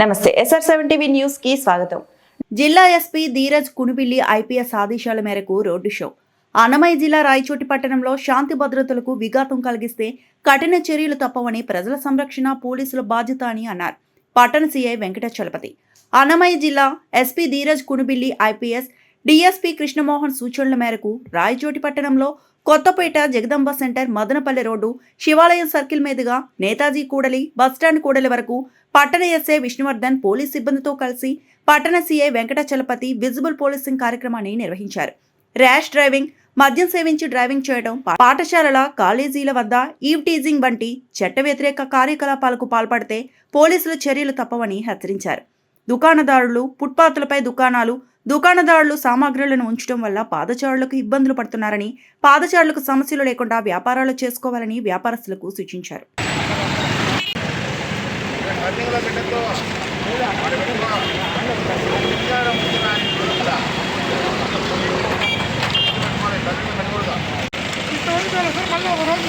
నమస్తే SR seven TV న్యూస్కి స్వాగతం. జిల్లా ఎస్పీ ధీరజ్ కునిపిల్లి ఐపీఎస్ ఆదేశాల మేరకు రోడ్డు షో. అన్నమయ్య జిల్లా రాయచోటి పట్టణంలో శాంతి భద్రతలకు విఘాతం కలిగిస్తే కఠిన చర్యలు తప్పవని ప్రజల సంరక్షణ పోలీసుల బాధ్యత అని అన్నారు. పట్టణ సీఐ వెంకటచలపతి అన్నమయ్య జిల్లా SP Dheeraj Kunubilli IPS DSP Krishnamohan సూచనల మేరకు రాయచోటి పట్టణంలో Kothapeta Jagadamba centre Madanapalle road Shivalayam circle మీదుగా నేతాజీ కూడలి బస్టాండ్ కూడలి వరకు పట్టణ ఎస్ఐ విష్ణువర్ధన్ పోలీస్ సిబ్బందితో కలిసి పట్టణ సీఐ వెంకటాచలపతి విజిబుల్ పోలీసింగ్ కార్యక్రమాన్ని నిర్వహించారు. ర్యాష్ డ్రైవింగ్ మద్యం సేవించి డ్రైవింగ్ చేయడం పాఠశాలల కాలేజీల వద్ద ఈవ్ టీజింగ్ వంటి చట్ట వ్యతిరేక కార్యకలాపాలకు పాల్పడితే పోలీసులు చర్యలు తప్పవని హెచ్చరించారు. దుకాణదారులు ఫుట్పాత్లపై దుకాణాలు దుకాణదారులు సామాగ్రులను ఉంచడం వల్ల పాదచారులకు ఇబ్బందులు పడుతున్నారని పాదచారులకు సమస్యలు లేకుండా వ్యాపారాలు చేసుకోవాలని వ్యాపారస్తులకు సూచించారు. మళ్ళీ ఒక రోజు